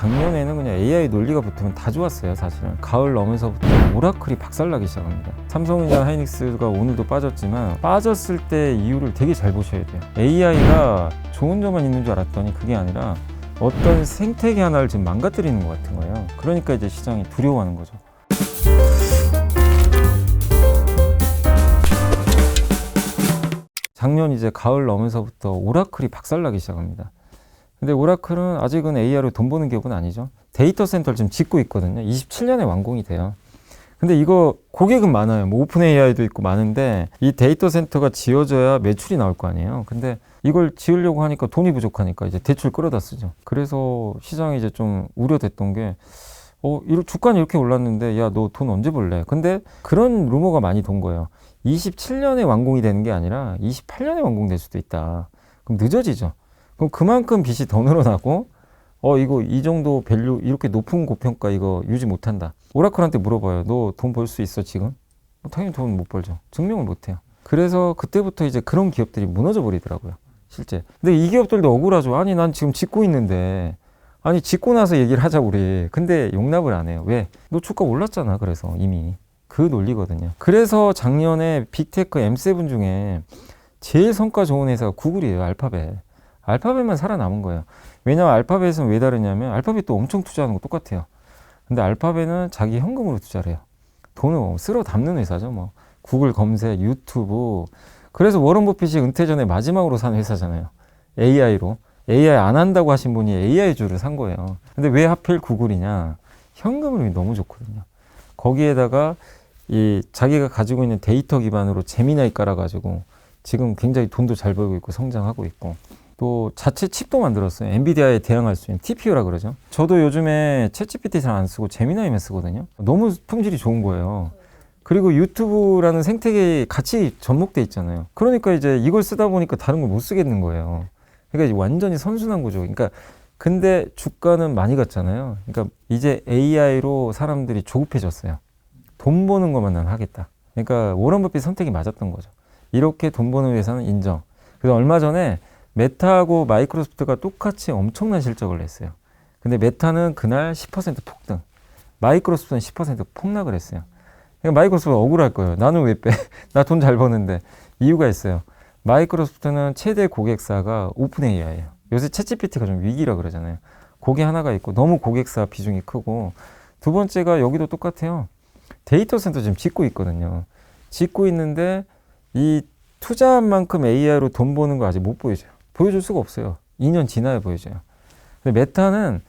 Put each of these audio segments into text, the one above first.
작년에는 그냥 AI 논리가 붙으면 다 좋았어요, 사실은. 가을 넘어서부터 오라클이 박살나기 시작합니다. 삼성전자 하이닉스가 오늘도 빠졌지만 빠졌을 때 이유를 되게 잘 보셔야 돼요. AI가 좋은 점만 있는 줄 알았더니 그게 아니라 어떤 생태계 하나를 지금 망가뜨리는 것 같은 거예요. 그러니까 이제 시장이 두려워하는 거죠. 작년 이제 가을 넘어서부터 오라클이 박살나기 시작합니다. 근데 오라클은 아직은 AI로 돈 버는 기업은 아니죠. 데이터 센터를 지금 짓고 있거든요. 27년에 완공이 돼요. 근데 이거 고객은 많아요. 뭐 오픈 AI도 있고 많은데 이 데이터 센터가 지어져야 매출이 나올 거 아니에요. 근데 이걸 지으려고 하니까 돈이 부족하니까 이제 대출 끌어다 쓰죠. 그래서 시장이 이제 좀 우려됐던 게 어, 주가는 이렇게 올랐는데 야, 너 돈 언제 벌래? 근데 그런 루머가 많이 돈 거예요. 27년에 완공이 되는 게 아니라 28년에 완공될 수도 있다. 그럼 늦어지죠. 그럼 그만큼 빚이 더 늘어나고 어 이거 이 정도 밸류 이렇게 높은 고평가 이거 유지 못한다. 오라클한테 물어봐요. 너 돈 벌 수 있어 지금? 뭐 당연히 돈 못 벌죠. 증명을 못 해요. 그래서 그때부터 이제 그런 기업들이 무너져 버리더라고요. 실제. 근데 이 기업들도 억울하죠. 아니 난 지금 짓고 있는데 아니 짓고 나서 얘기를 하자 우리. 근데 용납을 안 해요. 왜? 너 주가 올랐잖아. 그래서 이미 그 논리거든요. 그래서 작년에 빅테크 M7 중에 제일 성과 좋은 회사가 구글이에요. 알파벳. 알파벳만 살아남은 거예요. 왜냐면 알파벳은 왜 다르냐면 알파벳도 엄청 투자하는 거 똑같아요. 근데 알파벳은 자기 현금으로 투자를 해요. 돈을 쓸어 담는 회사죠. 뭐 구글 검색, 유튜브. 그래서 워런 버핏이 은퇴 전에 마지막으로 산 회사잖아요. AI로. AI 안 한다고 하신 분이 AI 주를 산 거예요. 근데 왜 하필 구글이냐? 현금흐름이 너무 좋거든요. 거기에다가 이 자기가 가지고 있는 데이터 기반으로 재미나이 깔아가지고 지금 굉장히 돈도 잘 벌고 있고 성장하고 있고 또 자체 칩도 만들었어요. 엔비디아에 대항할 수 있는 TPU라 그러죠. 저도 요즘에 챗GPT 잘 안 쓰고 제미나이만 쓰거든요. 너무 품질이 좋은 거예요. 그리고 유튜브라는 생태계에 같이 접목돼 있잖아요. 그러니까 이제 이걸 쓰다 보니까 다른 걸 못 쓰겠는 거예요. 그러니까 완전히 선순환 구조. 그러니까 근데 주가는 많이 갔잖아요. 그러니까 이제 AI로 사람들이 조급해졌어요. 돈 버는 것만 난 하겠다. 그러니까 워런 버핏 선택이 맞았던 거죠. 이렇게 돈 버는 회사는 인정. 그래서 얼마 전에 메타하고 마이크로소프트가 똑같이 엄청난 실적을 냈어요. 근데 메타는 그날 10% 폭등, 마이크로소프트는 10% 폭락을 했어요. 그러니까 마이크로소프트 억울할 거예요. 나는 왜 빼? 나 돈 잘 버는데. 이유가 있어요. 마이크로소프트는 최대 고객사가 오픈 AI예요. 요새 챗GPT가 좀 위기라 그러잖아요. 고객 하나가 있고 너무 고객사 비중이 크고 두 번째가 여기도 똑같아요. 데이터 센터 지금 짓고 있거든요. 짓고 있는데 이 투자한 만큼 AI로 돈 버는 거 아직 못 보여줘요. 보여줄 수가 없어요. 2년 지나야 보여줘요. 근데 메타는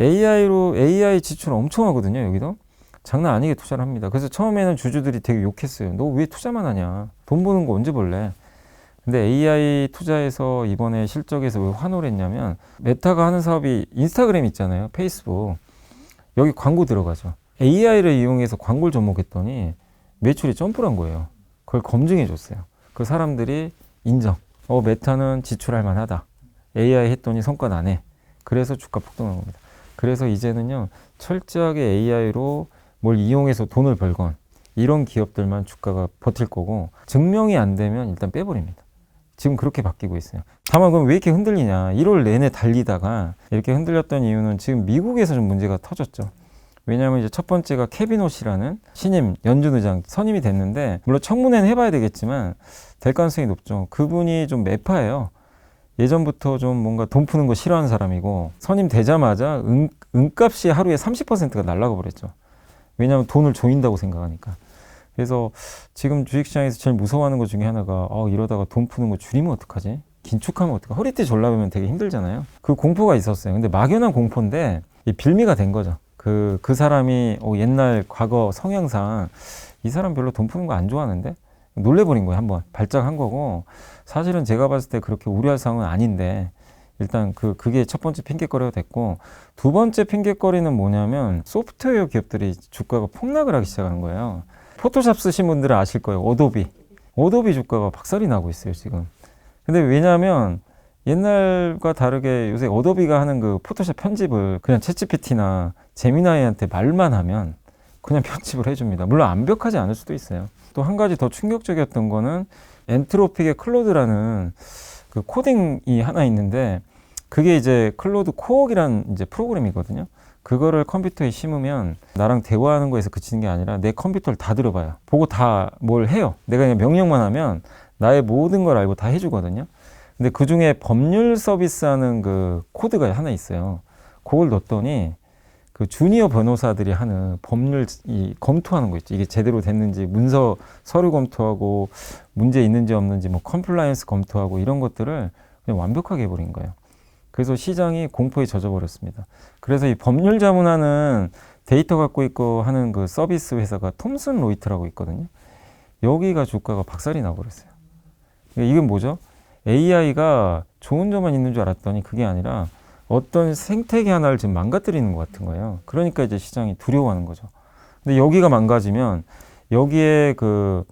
AI로 AI 지출 엄청 하거든요. 여기도 장난 아니게 투자를 합니다. 그래서 처음에는 주주들이 되게 욕했어요. 너 왜 투자만 하냐? 돈 버는 거 언제 벌래? 근데 AI 투자해서 이번에 실적에서 왜 환호를 했냐면 메타가 하는 사업이 인스타그램 있잖아요. 페이스북. 여기 광고 들어가죠. AI를 이용해서 광고를 접목했더니 매출이 점프를 한 거예요. 그걸 검증해 줬어요. 그 사람들이 인정. 어, 메타는 지출할 만하다. AI 했더니 성과 나네. 그래서 주가 폭등한 겁니다. 그래서 이제는요, 철저하게 AI로 뭘 이용해서 돈을 벌건 이런 기업들만 주가가 버틸 거고 증명이 안 되면 일단 빼버립니다. 지금 그렇게 바뀌고 있어요. 다만 그럼 왜 이렇게 흔들리냐? 1월 내내 달리다가 이렇게 흔들렸던 이유는 지금 미국에서 좀 문제가 터졌죠. 왜냐하면 이제 첫 번째가 케비노시라는 신임 연준 의장 선임이 됐는데 물론 청문회는 해봐야 되겠지만 될 가능성이 높죠. 그분이 좀 매파예요. 예전부터 좀 뭔가 돈 푸는 거 싫어하는 사람이고 선임 되자마자 은, 은값이 하루에 30%가 날라가 버렸죠. 왜냐하면 돈을 조인다고 생각하니까. 그래서 지금 주식시장에서 제일 무서워하는 것 중에 하나가 어, 이러다가 돈 푸는 거 줄이면 어떡하지? 긴축하면 어떡하 허리띠 졸라매면 되게 힘들잖아요. 그 공포가 있었어요. 근데 막연한 공포인데 이 빌미가 된 거죠. 그, 그 사람이 어, 옛날 과거 성향상 이 사람 별로 돈 푸는 거 안 좋아하는데 놀래버린 거예요. 한번 발작한 거고 사실은 제가 봤을 때 그렇게 우려할 상황은 아닌데 일단 그, 그게 첫 번째 핑계거리가 됐고 두 번째 핑계거리는 뭐냐면 소프트웨어 기업들이 주가가 폭락을 하기 시작하는 거예요. 포토샵 쓰신 분들은 아실 거예요. 어도비. 어도비 주가가 박살이 나고 있어요, 지금. 근데 왜냐하면 옛날과 다르게 요새 어도비가 하는 그 포토샵 편집을 그냥 챗GPT나 제미나이한테 말만 하면 그냥 편집을 해줍니다. 물론 완벽하지 않을 수도 있어요. 또 한 가지 더 충격적이었던 거는 엔트로픽의 클로드라는 그 코딩이 하나 있는데 그게 이제 클로드 코어이라는 이제 프로그램이거든요. 그거를 컴퓨터에 심으면 나랑 대화하는 거에서 그치는 게 아니라 내 컴퓨터를 다 들어봐요. 보고 다 뭘 해요. 내가 그냥 명령만 하면 나의 모든 걸 알고 다 해주거든요. 근데 그 중에 법률 서비스 하는 그 코드가 하나 있어요. 그걸 넣었더니 그 주니어 변호사들이 하는 법률 이 검토하는 거 있죠. 이게 제대로 됐는지 문서 서류 검토하고 문제 있는지 없는지 뭐 컴플라이언스 검토하고 이런 것들을 그냥 완벽하게 해버린 거예요. 그래서 시장이 공포에 젖어버렸습니다. 그래서 이 법률 자문하는 데이터 갖고 있고 하는 그 서비스 회사가 톰슨 로이트라고 있거든요. 여기가 주가가 박살이 나버렸어요. 이건 뭐죠? AI가 좋은 점만 있는 줄 알았더니 그게 아니라 어떤 생태계 하나를 지금 망가뜨리는 것 같은 거예요. 그러니까 이제 시장이 두려워하는 거죠. 근데 여기가 망가지면 여기에 그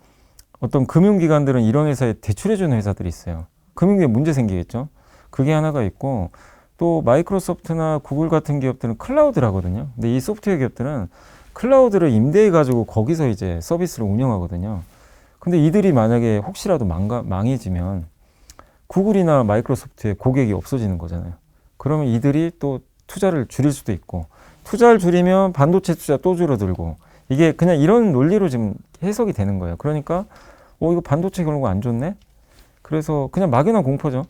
어떤 금융기관들은 이런 회사에 대출해주는 회사들이 있어요. 금융기에 문제 생기겠죠. 그게 하나가 있고 또 마이크로소프트나 구글 같은 기업들은 클라우드를 하거든요. 근데 이 소프트웨어 기업들은 클라우드를 임대해 가지고 거기서 이제 서비스를 운영하거든요. 근데 이들이 만약에 혹시라도 망가, 망해지면 구글이나 마이크로소프트의 고객이 없어지는 거잖아요. 그러면 이들이 또 투자를 줄일 수도 있고 투자를 줄이면 반도체 투자 또 줄어들고 이게 그냥 이런 논리로 지금 해석이 되는 거예요. 그러니까 어 이거 반도체 거안 좋네. 그래서 그냥 막연한 공포죠.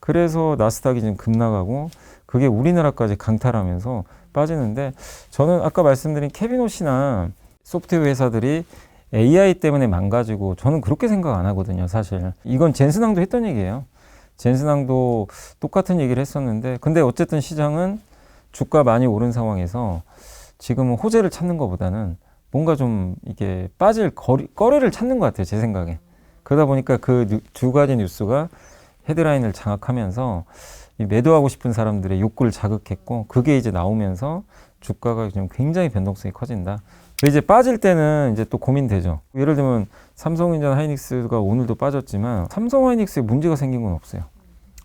그래서 나스닥이 지금 급나가고 그게 우리나라까지 강탈하면서 빠지는데 저는 아까 말씀드린 캐비노시나 소프트웨어 회사들이 AI 때문에 망가지고 저는 그렇게 생각 안 하거든요, 사실. 이건 젠스낭도 했던 얘기예요. 젠스낭도 똑같은 얘기를 했었는데 근데 어쨌든 시장은 주가 많이 오른 상황에서 지금은 호재를 찾는 것보다는 뭔가 좀 이게 빠질 거리, 거리를 찾는 것 같아요, 제 생각에. 그러다 보니까 그 두 가지 뉴스가 헤드라인을 장악하면서 이 매도하고 싶은 사람들의 욕구를 자극했고 그게 이제 나오면서 주가가 좀 굉장히 변동성이 커진다. 이제 빠질 때는 이제 또 고민되죠. 예를 들면 삼성전자 하이닉스가 오늘도 빠졌지만 삼성 하이닉스에 문제가 생긴 건 없어요.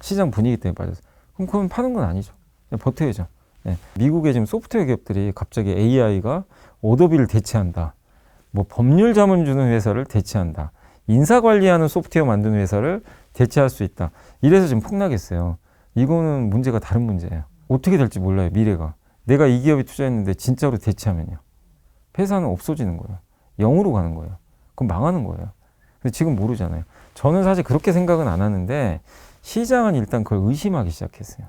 시장 분위기 때문에 빠졌어요. 그럼 그건 파는 건 아니죠. 그냥 버텨야죠. 네. 미국의 지금 소프트웨어 기업들이 갑자기 AI가 오더비를 대체한다. 뭐 법률 자문 주는 회사를 대체한다. 인사 관리하는 소프트웨어 만드는 회사를 대체할 수 있다. 이래서 지금 폭락했어요. 이거는 문제가 다른 문제예요. 어떻게 될지 몰라요, 미래가. 내가 이 기업에 투자했는데 진짜로 대체하면요. 회사는 없어지는 거예요. 영으로 가는 거예요. 그럼 망하는 거예요. 근데 지금 모르잖아요. 저는 사실 그렇게 생각은 안 하는데 시장은 일단 그걸 의심하기 시작했어요.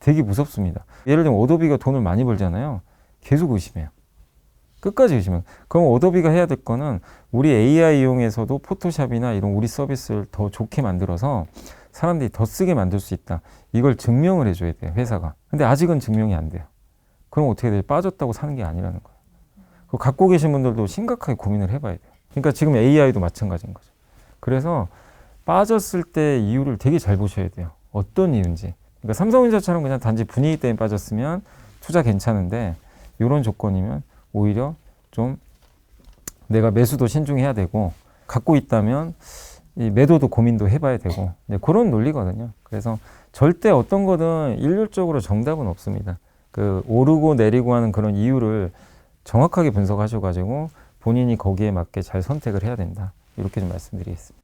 되게 무섭습니다. 예를 들면 오도비가 돈을 많이 벌잖아요. 계속 의심해요. 끝까지 의심해요. 그럼 오도비가 해야 될 거는 우리 AI 이용해서도 포토샵이나 이런 우리 서비스를 더 좋게 만들어서 사람들이 더 쓰게 만들 수 있다. 이걸 증명을 해줘야 돼요, 회사가. 근데 아직은 증명이 안 돼요. 그럼 어떻게 돼요? 빠졌다고 사는 게 아니라는 거예요. 그 갖고 계신 분들도 심각하게 고민을 해봐야 돼요. 그러니까 지금 AI도 마찬가지인 거죠. 그래서 빠졌을 때 이유를 되게 잘 보셔야 돼요. 어떤 이유인지. 그러니까 삼성전자처럼 그냥 단지 분위기 때문에 빠졌으면 투자 괜찮은데 이런 조건이면 오히려 좀 내가 매수도 신중해야 되고 갖고 있다면 이 매도도 고민도 해봐야 되고 네, 그런 논리거든요. 그래서 절대 어떤 거든 일률적으로 정답은 없습니다. 그 오르고 내리고 하는 그런 이유를 정확하게 분석하셔가지고 본인이 거기에 맞게 잘 선택을 해야 된다. 이렇게 좀 말씀드리겠습니다.